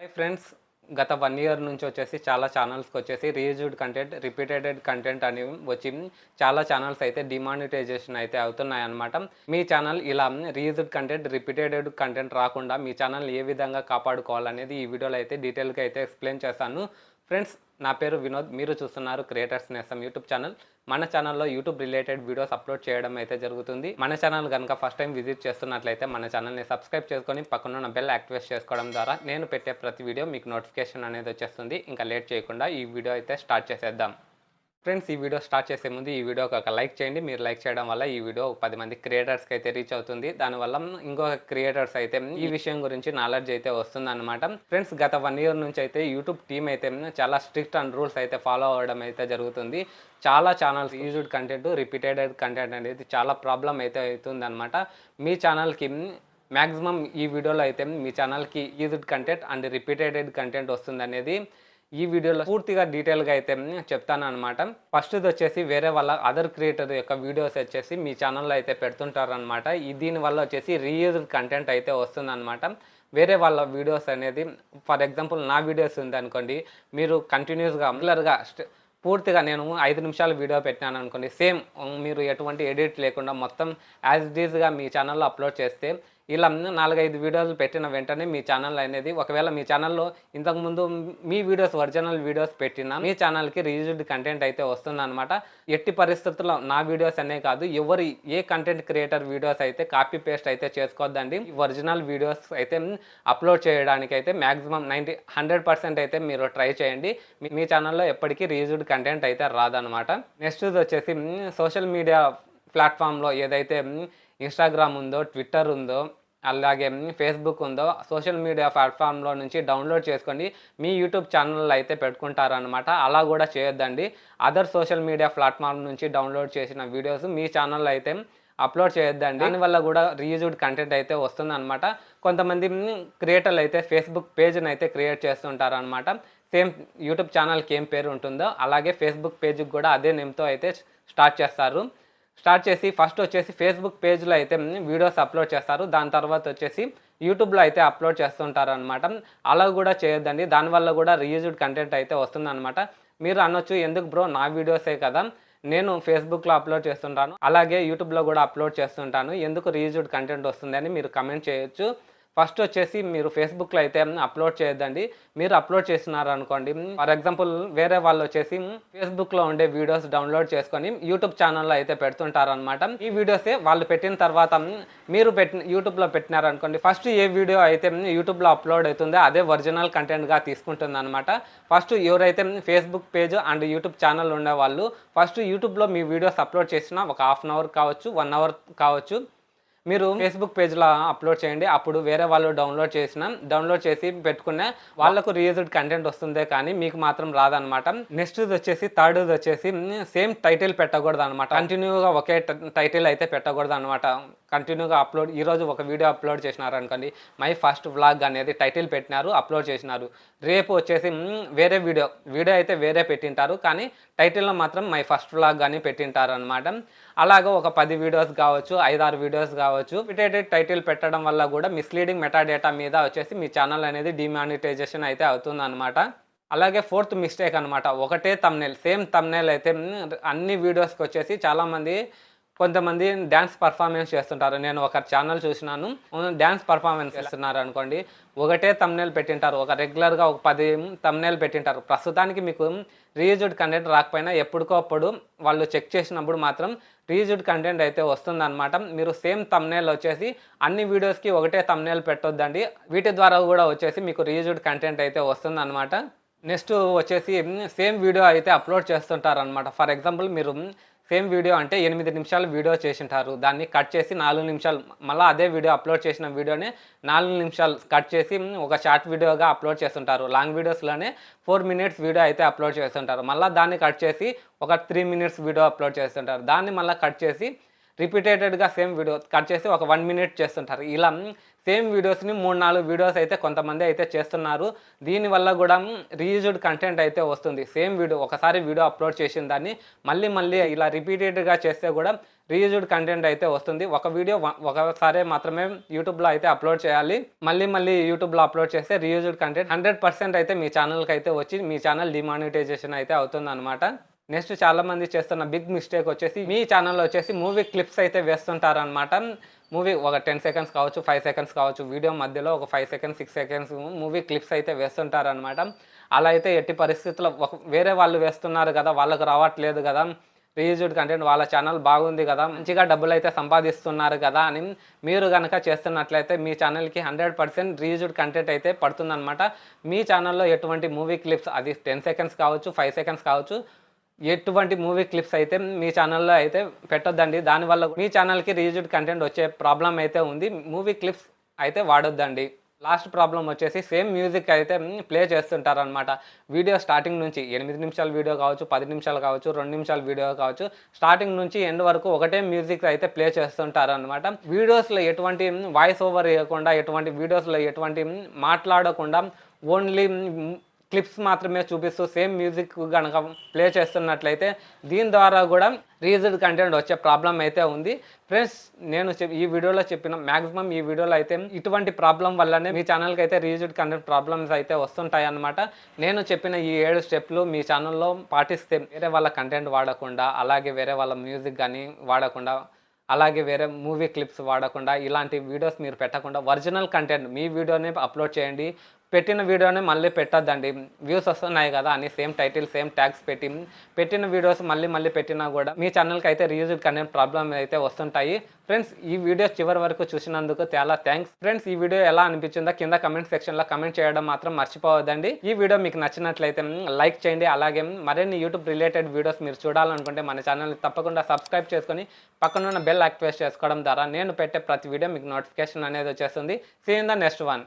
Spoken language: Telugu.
హాయ్ ఫ్రెండ్స్ గత వన్ ఇయర్ నుంచి వచ్చేసి చాలా ఛానల్స్కి వచ్చేసి రీయూజ్డ్ కంటెంట్ రిపీటెడ్ కంటెంట్ అని వచ్చి చాలా ఛానల్స్ అయితే డిమానిటైజేషన్ అయితే అవుతున్నాయి అనమాట మీ ఛానల్ ఇలా రీయూజ్డ్ కంటెంట్ రిపీటెడ్ కంటెంట్ రాకుండా మీ ఛానల్ ఏ విధంగా కాపాడుకోవాలనేది ఈ వీడియోలో అయితే డీటెయిల్గా అయితే ఎక్స్ప్లెయిన్ చేస్తాను. ఫ్రెండ్స్ నా పేరు వినోద్ మీరు చూస్తున్నారు క్రియేటర్స్ నేస్తం యూట్యూబ్ ఛానల్. మన ఛానల్లో యూట్యూబ్ రిలేటెడ్ వీడియోస్ అప్లోడ్ చేయడం అయితే జరుగుతుంది. మన ఛానల్ కనుక ఫస్ట్ టైం విజిట్ చేస్తున్నట్లయితే మన ఛానల్ని సబ్స్క్రైబ్ చేసుకొని పక్కన ఉన్న బెల్ యాక్టివేట్ చేసుకోవడం ద్వారా నేను పెట్టే ప్రతి వీడియో మీకు నోటిఫికేషన్ అనేది వచ్చేస్తుంది. ఇంకా లేట్ చేయకుండా ఈ వీడియో అయితే స్టార్ట్ చేసేద్దాం. ఫ్రెండ్స్ ఈ వీడియో స్టార్ట్ చేసే ముందు ఈ వీడియోకి ఒక లైక్ చేయండి. మీరు లైక్ చేయడం వల్ల ఈ వీడియో పది మంది క్రియేటర్స్కి అయితే రీచ్ అవుతుంది. దానివల్ల ఇంకొక క్రియేటర్స్ అయితే ఈ విషయం గురించి నాలెడ్జ్ అయితే వస్తుంది అనమాట ఫ్రెండ్స్ గత వన్ ఇయర్ నుంచి అయితే యూట్యూబ్ టీమ్ అయితే చాలా స్ట్రిక్ట్ అండ్ రూల్స్ అయితే ఫాలో అవ్వడం అయితే జరుగుతుంది. చాలా channels used content repeated content అనేది చాలా ప్రాబ్లం అయితే అవుతుంది అనమాట మీ ఛానల్కి మ్యాక్సిమం ఈ వీడియోలో అయితే మీ ఛానల్కి used content and repeated content వస్తుంది అనేది ఈ వీడియోలో పూర్తిగా డీటెయిల్గా అయితే చెప్తాను అనమాట ఫస్ట్ది వచ్చేసి వేరే వాళ్ళ అదర్ క్రియేటర్ యొక్క వీడియోస్ వచ్చేసి మీ ఛానల్లో అయితే పెడుతుంటారనమాట ఈ దీనివల్ల వచ్చేసి రీయూజ్డ్ కంటెంట్ అయితే వస్తుందన్నమాట. వేరే వాళ్ళ వీడియోస్ అనేది ఫర్ ఎగ్జాంపుల్ నా వీడియోస్ ఉంది అనుకోండి మీరు కంటిన్యూస్గా రెగ్యులర్గా పూర్తిగా నేను ఐదు నిమిషాల వీడియో పెట్టినాను అనుకోండి సేమ్ మీరు ఎటువంటి ఎడిట్ లేకుండా మొత్తం యాజ్ ఇట్ ఈజ్గా మీ ఛానల్లో అప్లోడ్ చేస్తే ఇలా నాలుగైదు వీడియోలు పెట్టిన వెంటనే మీ ఛానల్ అనేది ఒకవేళ మీ ఛానల్లో ఇంతకుముందు మీ వీడియోస్ ఒరిజినల్ వీడియోస్ పెట్టిన మీ ఛానల్కి రీయూజ్డ్ కంటెంట్ అయితే వస్తుందన్నమాట. ఎట్టి పరిస్థితుల్లో నా వీడియోస్ అనే కాదు ఎవరు ఏ కంటెంట్ క్రియేటర్ వీడియోస్ అయితే కాపీ పేస్ట్ అయితే చేసుకోవద్దండి ఒరిజినల్ వీడియోస్ అయితే అప్లోడ్ చేయడానికి అయితే మ్యాక్సిమం నైంటీ హండ్రెడ్ పర్సెంట్ అయితే మీరు ట్రై చేయండి. మీ- ఛానల్లో ఎప్పటికీ రీజుడ్ కంటెంట్ అయితే రాదనమాట నెక్స్ట్ వచ్చేసి సోషల్ మీడియా ప్లాట్ఫామ్లో ఏదైతే ఇన్స్టాగ్రామ్ ఉందో ట్విట్టర్ ఉందో అలాగే ఫేస్బుక్ ఉందో సోషల్ మీడియా ప్లాట్ఫామ్లో నుంచి డౌన్లోడ్ చేసుకోండి. మీ యూట్యూబ్ ఛానల్ అయితే పెట్టుకుంటారనమాట అలా కూడా చేయొద్దండి. అదర్ సోషల్ మీడియా ప్లాట్ఫామ్ నుంచి డౌన్లోడ్ చేసిన వీడియోస్ మీ ఛానల్లో అయితే అప్లోడ్ చేయొద్దండి. దానివల్ల కూడా రీయూజ్డ్ కంటెంట్ అయితే వస్తుంది అనమాట కొంతమంది క్రియేటర్లు అయితే ఫేస్బుక్ పేజ్ని అయితే క్రియేట్ చేస్తుంటారు అనమాట సేమ్ యూట్యూబ్ ఛానల్కి ఏం పేరు ఉంటుందో అలాగే ఫేస్బుక్ పేజ్కి కూడా అదే నేమ్తో అయితే స్టార్ట్ చేస్తారు. స్టార్ట్ చేసి ఫస్ట్ వచ్చేసి ఫేస్బుక్ పేజ్లో అయితే వీడియోస్ అప్లోడ్ చేస్తారు. దాని తర్వాత వచ్చేసి యూట్యూబ్లో అయితే అప్లోడ్ చేస్తుంటారు అనమాట అలా కూడా చేయొద్దండి. దానివల్ల కూడా రీయూజ్డ్ కంటెంట్ అయితే వస్తుందన్నమాట. మీరు అనొచ్చు ఎందుకు బ్రో? నా వీడియోసే కదా. నేను ఫేస్బుక్లో అప్లోడ్ చేస్తుంటాను. అలాగే యూట్యూబ్లో కూడా అప్లోడ్ చేస్తుంటాను. ఎందుకు రీయూజ్డ్ కంటెంట్ వస్తుందని మీరు కమెంట్ చేయొచ్చు. ఫస్ట్ వచ్చేసి మీరు ఫేస్బుక్లో అయితే అప్లోడ్ చేయొద్దండి. మీరు అప్లోడ్ చేస్తున్నారు అనుకోండి ఫర్ ఎగ్జాంపుల్ వేరే వాళ్ళు వచ్చేసి ఫేస్బుక్లో ఉండే వీడియోస్ డౌన్లోడ్ చేసుకొని యూట్యూబ్ ఛానల్లో అయితే పెడుతుంటారు అనమాట ఈ వీడియోసే వాళ్ళు పెట్టిన తర్వాత మీరు పెట్టిన యూట్యూబ్లో పెట్టినారనుకోండి ఫస్ట్ ఏ వీడియో అయితే యూట్యూబ్లో అప్లోడ్ అవుతుందో అదే ఒరిజినల్ కంటెంట్గా తీసుకుంటుంది అనమాట ఫస్ట్ ఎవరైతే Facebook page and YouTube channel ఉండేవాళ్ళు ఫస్ట్ యూట్యూబ్లో మీ వీడియోస్ అప్లోడ్ చేసిన ఒక హాఫ్ అన్ అవర్ కావచ్చు వన్ అవర్ కావచ్చు మీరు ఫేస్బుక్ పేజ్లో అప్లోడ్ చేయండి. అప్పుడు వేరే వాళ్ళు డౌన్లోడ్ చేసిన డౌన్లోడ్ చేసి పెట్టుకునే వాళ్ళకు రియూజ్డ్ కంటెంట్ వస్తుందే కానీ మీకు మాత్రం రాదనమాట నెక్స్ట్ వచ్చేసి థర్డ్ వచ్చేసి సేమ్ టైటిల్ పెట్టకూడదు అనమాట కంటిన్యూగా ఒకే టైటిల్ అయితే పెట్టకూడదు అనమాట కంటిన్యూగా అప్లోడ్ ఈరోజు ఒక వీడియో అప్లోడ్ చేసినారు అనుకోండి మై ఫస్ట్ వ్లాగ్ అనేది టైటిల్ పెట్టినారు అప్లోడ్ చేసినారు. రేపు వచ్చేసి వేరే వీడియో వీడియో అయితే వేరే పెట్టింటారు కానీ టైటిల్లో మాత్రం మై ఫస్ట్ వ్లాగ్ కానీ పెట్టింటారు అనమాట అలాగే ఒక పది వీడియోస్ కావచ్చు ఐదారు వీడియోస్ కావచ్చు రిపీటెడ్ టైటిల్ పెట్టడం వల్ల కూడా మిస్లీడింగ్ మెటాడేటా మీద వచ్చేసి మీ ఛానల్ అనేది డిమానిటైజేషన్ అయితే అవుతుందన్నమాట. అలాగే ఫోర్త్ మిస్టేక్ అనమాట ఒకటే తమ్నెల్ సేమ్ తమ్నెల్ అయితే అన్ని వీడియోస్కి వచ్చేసి చాలామంది కొంతమంది డ్యాన్స్ పర్ఫార్మెన్స్ చేస్తుంటారు. నేను ఒక ఛానల్ చూసినాను. డ్యాన్స్ పర్ఫార్మెన్స్ చేస్తున్నారు అనుకోండి. ఒకటే తమ్నేల్ పెట్టింటారు. ఒక రెగ్యులర్గా ఒక పది తమ్నేల్ పెట్టింటారు. ప్రస్తుతానికి మీకు రీయూజ్డ్ కంటెంట్ రాకపోయినా ఎప్పటికప్పుడు వాళ్ళు చెక్ చేసినప్పుడు మాత్రం రీయూజ్డ్ కంటెంట్ అయితే వస్తుందన్నమాట. మీరు సేమ్ తమ్నేల్ వచ్చేసి అన్ని వీడియోస్కి ఒకటే తమ్నేల్ పెట్టొద్దండి. వీటి ద్వారా కూడా వచ్చేసి మీకు రీయూజ్డ్ కంటెంట్ అయితే వస్తుందన్నమాట. నెక్స్ట్ వచ్చేసి సేమ్ వీడియో అయితే అప్లోడ్ చేస్తుంటారు అనమాట ఫర్ ఎగ్జాంపుల్ మీరు సేమ్ వీడియో అంటే ఎనిమిది నిమిషాలు వీడియో చేసింటారు. దాన్ని కట్ చేసి నాలుగు నిమిషాలు మళ్ళీ అదే వీడియో అప్లోడ్ చేసిన వీడియోని నాలుగు నిమిషాలు కట్ చేసి ఒక షార్ట్ వీడియోగా అప్లోడ్ చేస్తుంటారు. లాంగ్ వీడియోస్లోనే ఫోర్ మినిట్స్ వీడియో అయితే అప్లోడ్ చేస్తుంటారు. మళ్ళీ దాన్ని కట్ చేసి ఒక త్రీ మినిట్స్ వీడియో అప్లోడ్ చేస్తుంటారు. దాన్ని మళ్ళీ కట్ చేసి రిపీటేటెడ్గా సేమ్ వీడియో కట్ చేసి ఒక వన్ మినిట్ చేస్తుంటారు. ఇలా సేమ్ వీడియోస్ని మూడు నాలుగు వీడియోస్ అయితే కొంతమంది అయితే చేస్తున్నారు. దీనివల్ల కూడా రీయూజ్డ్ కంటెంట్ అయితే వస్తుంది. సేమ్ వీడియో ఒకసారి వీడియో అప్లోడ్ చేసిన దాన్ని మళ్ళీ మళ్ళీ ఇలా రిపీటెడ్గా చేస్తే కూడా రీయూజ్డ్ కంటెంట్ అయితే వస్తుంది. ఒక వీడియో ఒకసారి మాత్రమే యూట్యూబ్లో అయితే అప్లోడ్ చేయాలి. మళ్ళీ మళ్ళీ యూట్యూబ్లో అప్లోడ్ చేస్తే రీయూజ్డ్ కంటెంట్ హండ్రెడ్ పర్సెంట్ అయితే మీ ఛానల్కి అయితే వచ్చి మీ ఛానల్ డిమానిటైజేషన్ అయితే అవుతుంది అనమాట నెక్స్ట్ చాలా మంది చేస్తున్న బిగ్ మిస్టేక్ వచ్చేసి మీ ఛానల్లో వచ్చేసి మూవీ క్లిప్స్ అయితే వేస్తుంటారనమాట మూవీ ఒక టెన్ సెకండ్స్ కావచ్చు ఫైవ్ సెకండ్స్ కావచ్చు వీడియో మధ్యలో ఒక five seconds six seconds movie clips అయితే వేస్తుంటారనమాట అలా అయితే ఎట్టి పరిస్థితుల్లో ఒక వేరే వాళ్ళు వేస్తున్నారు కదా వాళ్ళకు రావట్లేదు కదా రీయూజ్డ్ కంటెంట్ వాళ్ళ ఛానల్ బాగుంది కదా మంచిగా డబ్బులు అయితే సంపాదిస్తున్నారు కదా అని మీరు కనుక చేస్తున్నట్లయితే మీ ఛానల్కి హండ్రెడ్ పర్సెంట్ రీయూజ్డ్ కంటెంట్ అయితే పడుతుందన్నమాట. మీ ఛానల్లో ఎటువంటి మూవీ క్లిప్స్ అది టెన్ సెకండ్స్ కావచ్చు ఫైవ్ సెకండ్స్ కావచ్చు ఎటువంటి మూవీ క్లిప్స్ అయితే మీ ఛానల్లో అయితే పెట్టొద్దండి. దానివల్ల మీ ఛానల్కి రీయూజ్డ్ కంటెంట్ వచ్చే ప్రాబ్లం అయితే ఉంది. మూవీ క్లిప్స్ అయితే వాడొద్దండి. లాస్ట్ ప్రాబ్లం వచ్చేసి సేమ్ మ్యూజిక్ అయితే ప్లే చేస్తుంటారనమాట వీడియో స్టార్టింగ్ నుంచి ఎనిమిది నిమిషాల వీడియో కావచ్చు పది నిమిషాలు కావచ్చు రెండు నిమిషాల వీడియో కావచ్చు స్టార్టింగ్ నుంచి ఎండ్ వరకు ఒకటే మ్యూజిక్ అయితే ప్లే చేస్తుంటారనమాట వీడియోస్లో ఎటువంటి వాయిస్ ఓవర్ ఇవ్వకుండా ఎటువంటి వీడియోస్లో ఎటువంటి మాట్లాడకుండా ఓన్లీ క్లిప్స్ మాత్రమే చూపిస్తూ సేమ్ మ్యూజిక్ కనుక ప్లే చేస్తున్నట్లయితే దీని ద్వారా కూడా రీజన్ కంటెంట్ వచ్చే ప్రాబ్లం అయితే ఉంది. ఫ్రెండ్స్ నేను చెప్ ఈ వీడియోలో చెప్పిన మ్యాక్సిమం ఈ వీడియోలో అయితే ఇటువంటి ప్రాబ్లం వల్లనే మీ ఛానల్కి అయితే రీజన్ కంటెంట్ ప్రాబ్లమ్స్ అయితే వస్తుంటాయి అన్నమాట నేను చెప్పిన ఈ ఏడు స్టెప్లు మీ ఛానల్లో పాటిస్తే వేరే వాళ్ళ కంటెంట్ వాడకుండా అలాగే వేరే వాళ్ళ మ్యూజిక్ కానీ వాడకుండా అలాగే వేరే మూవీ క్లిప్స్ వాడకుండా ఇలాంటి వీడియోస్ మీరు పెట్టకుండా ఒరిజినల్ కంటెంట్ మీ వీడియోని అప్లోడ్ చేయండి. పెట్టిన వీడియోని మళ్ళీ పెట్టొద్దండి. వ్యూస్ వస్తున్నాయి కదా అని సేమ్ టైటిల్ సేమ్ ట్యాగ్స్ పెట్టి పెట్టిన వీడియోస్ మళ్ళీ మళ్ళీ పెట్టినా కూడా మీ ఛానల్కి అయితే రీయూజ్డ్ కంటెంట్ ప్రాబ్లం అయితే వస్తుంటాయి. ఫ్రెండ్స్ ఈ వీడియో చివరి వరకు చూసినందుకు చాలా థ్యాంక్స్ ఫ్రెండ్స్ ఈ వీడియో ఎలా అనిపించిందో కింద కమెంట్ సెక్షన్లో కమెంట్ చేయడం మాత్రం మర్చిపోవద్దండి. ఈ వీడియో మీకు నచ్చినట్లయితే లైక్ చేయండి. అలాగే మరిన్ని యూట్యూబ్ రిలేటెడ్ వీడియోస్ మీరు చూడాలనుకుంటే మన ఛానల్ని తప్పకుండా సబ్స్క్రైబ్ చేసుకొని పక్కనున్న బెల్ యాక్టివేట్ చేసుకోవడం ద్వారా నేను పెట్టే ప్రతి వీడియో మీకు నోటిఫికేషన్ అనేది వచ్చేస్తుంది. See in the next one